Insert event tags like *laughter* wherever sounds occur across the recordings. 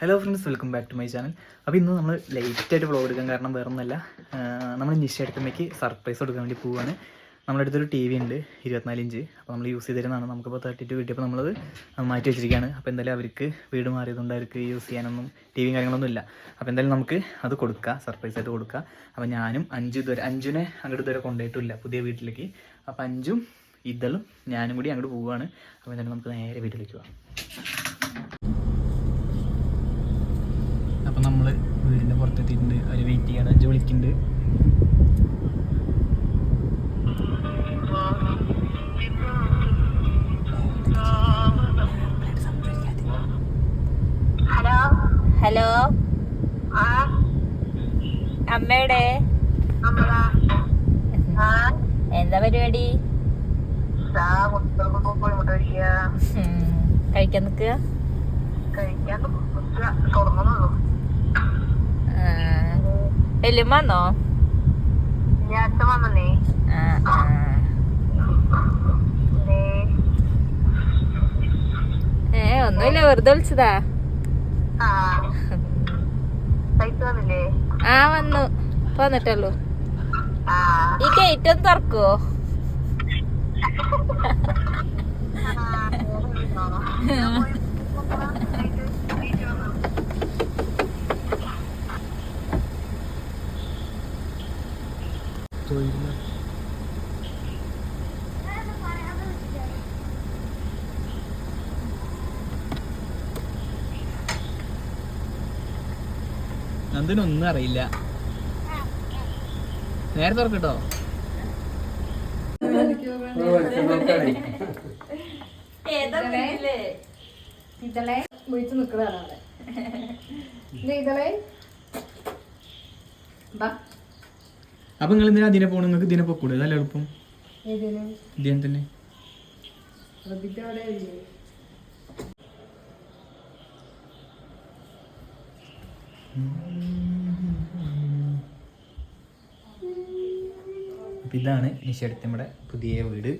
Hello friends welcome back to my channel അപ്പോൾ ഇന്ന് നമ്മൾ ലേറ്റായിട്ട് വ്ളോഗ് എടുക്കാൻ കാരണം വേറെ ഒന്നല്ല നമ്മൾ നിശ്ചയടുത്തമ്മയ്ക്ക് സർപ്രൈസ് കൊടുക്കാൻ വേണ്ടി പോവുകയാണ് നമ്മുടെ അടുത്തൊരു ടി വി ഉണ്ട് ഇരുപത്തിനാല് ഇഞ്ച്. അപ്പോൾ നമ്മൾ യൂസ് ചെയ്തിരുന്നതാണ്. നമുക്കിപ്പോൾ തേർട്ടി ടു കിട്ടിയപ്പോൾ നമ്മളത് മാറ്റി വെച്ചിരിക്കുകയാണ്. അപ്പോൾ എന്തായാലും അവർക്ക് വീട് മാറിയതുകൊണ്ട് അവർക്ക് യൂസ് ചെയ്യാനൊന്നും ടി വിയും കാര്യങ്ങളൊന്നും ഇല്ല. അപ്പോൾ എന്തായാലും നമുക്ക് അത് കൊടുക്കുക സർപ്രൈസ് ആയിട്ട് കൊടുക്കുക അപ്പോൾ ഞാനും അഞ്ചു ഇതുവരെ അഞ്ചുനെ അങ്ങോട്ട് ഇതുവരെ കൊണ്ടുപോയിട്ടില്ല പുതിയ വീട്ടിലേക്ക്. അപ്പോൾ അഞ്ചും ഇതളും ഞാനും കൂടി അങ്ങോട്ട് പോവുകയാണ് അപ്പോൾ എന്തായാലും നമുക്ക് നേരെ വീട്ടിലേക്ക് അപ്പം നമ്മൾ വീടിന്റെ പുറത്തെത്തിയിട്ടുണ്ട്. അവർ വെയിറ്റ് ചെയ്യാണ്. അഞ്ച് വിളിക്കുന്നുണ്ട് ഹലോ? അമ്മയുടെ? ആ? എന്താ പരിപാടി? കഴിക്കാൻ നിക്കുക കഴിക്കാൻ തുറന്നുള്ളൂ വല്യമ്മ വന്നോ ആ, ആ. ഏ ഒന്നുമില്ല വെറുതെ വിളിച്ചതാ ആ ആ വന്നു. ഇപ്പൊ വന്നിട്ടുള്ളൂ ആ. ഈ ഗേറ്റ് ഒന്ന് തുറക്കുവോ *laughs* അതിനൊന്നും അറിയില്ല. നേരെ തുറക്കട്ടോ ഇതളെ? വിളിച്ചു നിൽക്കുന്നതാണ് അവിടെ. ഇത് ഇതളെ. ബാ. അപ്പൊ നിങ്ങൾ എന്തിനാ അതിനെ പോണ? നിങ്ങൾക്ക് ദിനെ പൊക്കൂടെ? നല്ല എളുപ്പം. ഇതിനെ തന്നെ. റബിന്റെ അപ്പൊ ഇതാണ് നമ്മുടെ പുതിയ വീട്.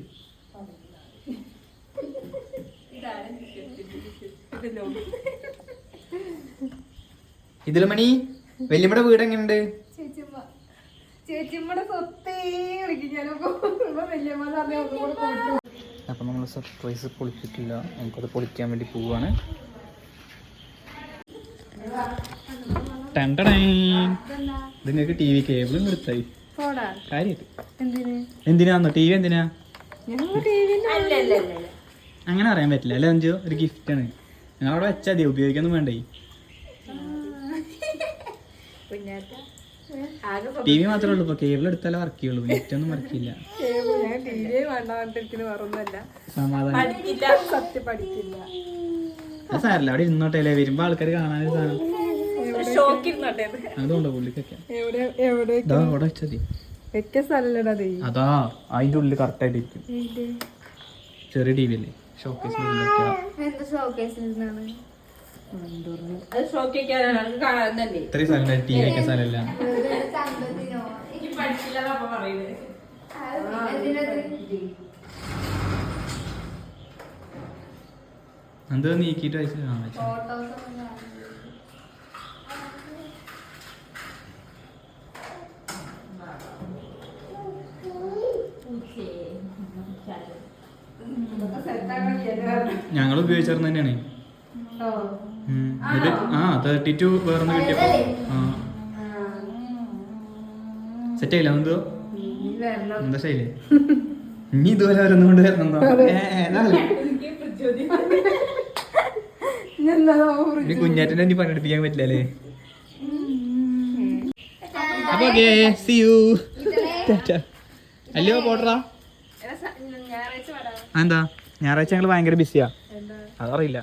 ഇതിൽ മണി വല്യമ്മയുടെ വീട് എങ്ങനെയുണ്ട് അപ്പൊ നമ്മൾ സർപ്രൈസ് പൊളിച്ചിട്ടില്ല. നമുക്കത് പൊളിക്കാൻ വേണ്ടി പോവാണ്. ഇത് നിങ്ങൾക്ക് ടി വി കേബിളും എന്തിന് എന്തിനാന്നോ? ടി വി എന്തിനാ? അങ്ങനെ അറിയാൻ പറ്റില്ല. അല്ലേ അഞ്ചോ ഒരു ഗിഫ്റ്റ് ആണ് ഞങ്ങൾ അവിടെ വെച്ചാൽ മതി. ഉപയോഗിക്കൊന്നും വേണ്ടേ. ടി വി മാത്രമേ ഉള്ളൂ. ഇപ്പൊ കേബിൾ എടുത്താലേ വർക്ക് ചെയ്യുള്ളൂ നെറ്റ് ഒന്നും വർക്ക് ചെയ്യില്ല സമാധാനം. പഠിക്കില്ല അത് സാരല്ല. അവിടെ ഇരുന്നോട്ടെ അല്ലേ? വരുമ്പോ ആൾക്കാർ കാണാനൊരു സാധനം. അതാ അതിന്റെ ഉള്ളിൽ കറക്റ്റ് ആയിട്ട് ഇരിക്കും. ചെറിയ ടി വി അല്ലേ എന്താ ഷോക്കേസിനാണ് ഇത്രയും സ്ഥലം ടി വി വെക്കാൻ സ്ഥലമില്ല എന്തോ നീക്കിയിട്ട് വെച്ച് കാണാൻ ഞങ്ങൾ ഉപയോഗിച്ചിരുന്ന തന്നെയാണ്. ആ തേർട്ടി ടു വേറൊന്ന് കിട്ടിയപ്പോ. ആ. സെറ്റ് ആയില്ല എന്തോ എന്താ ശൈലേ? ഇനി ഇതുപോലെ ഓരോന്നും കൊണ്ട്. ഇനി കുഞ്ഞാറ്റിനെ ഇനി പണിയെടുപ്പിക്കാൻ പറ്റില്ല അല്ലേ? അപ്പൊ ഓക്കേ സി യു അല്ലയോ പോട്ടറാ? എന്താ ഞായറാഴ്ച ഞങ്ങൾ ഭയങ്കര ബിസിയാ അതറിയില്ല.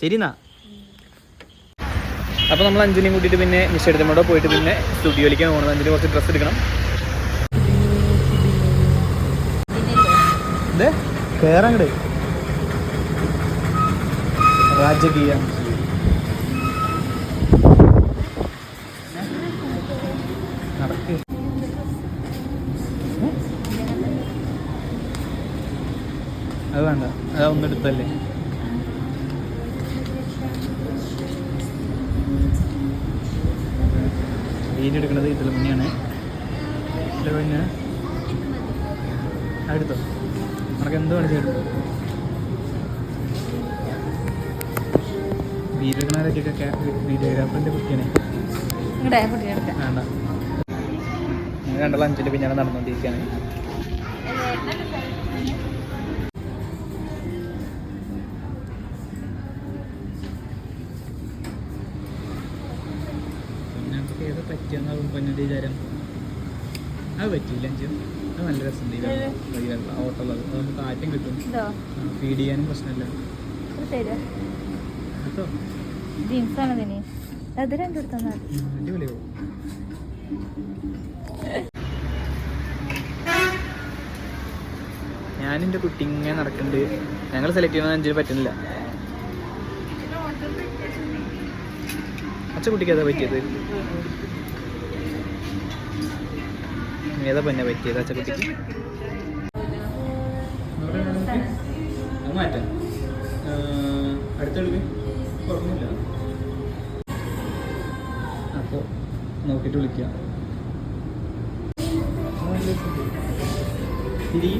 ശരി എന്നാ അപ്പൊ നമ്മൾ അഞ്ചിനെയും കൂട്ടിയിട്ട് പിന്നെ നിശ്ചയത്തോടെ പോയിട്ട് പിന്നെ സ്റ്റുഡിയോയിലേക്ക് പോകണം. അഞ്ചിന് കുറച്ച് ഡ്രസ്സ് എടുക്കണം. ഇതേ കേറങ്ങട് രാജകീയ. ഒന്നെടുത്തല്ലേ വീഡിയോ എടുക്കുന്നത് ഇതിൽ മുന്നെയാണ് ഇതിലെ മുന്നേ എടുത്തോ നമുക്ക് എന്ത് വേണമെങ്കിലും എടുത്തോ വീഡിയോ എടുക്കണവരൊക്കെ വീഡിയോഗ്രാഫറിന്റെ കുട്ടിയാണ് വേണ്ട ഞങ്ങൾ അഞ്ചിന്റെ പിന്നാണ് നടന്നുകൊണ്ടിരിക്കുകയാണ്. ഞങ്ങൾക്ക് ഏതാ വിചാരം അത് പറ്റിയില്ല അഞ്ചു അത് നല്ല രസം ഓട്ടുള്ളത് അതൊന്ന് കാറ്റും കിട്ടും. ഇതോ? ഫീഡ് ചെയ്യാനും പ്രശ്നമില്ല. കേട്ടോ അത്? ഞാൻ എന്റെ കുട്ടി ഇങ്ങനെ നടക്കുന്നുണ്ട് ഞങ്ങൾ സെലക്ട് ചെയ്യുന്നത് അഞ്ചിന് പറ്റുന്നില്ല. അച്ഛ കുട്ടിക്ക് ഏതാ പറ്റിയത്? ഏതാ പിന്നെ പറ്റിയത് അച്ചക്കുട്ടിക്ക്? മാറ്റാം. അടുത്തെടുക്ക് കുഴപ്പമില്ല അപ്പോൾ നോക്കിയിട്ട് വിളിക്കാം. തിരി.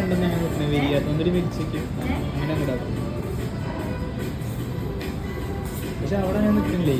ഉണ്ടെന്ന് ഞങ്ങൾ വിരിയാത്തൊന്നൊരു വിരിച്ചേക്ക്. അങ്ങനെ അങ്ങോട്ടാക്കും പക്ഷെ അവിടെ ഞാൻ നിൽക്കുന്നില്ലേ?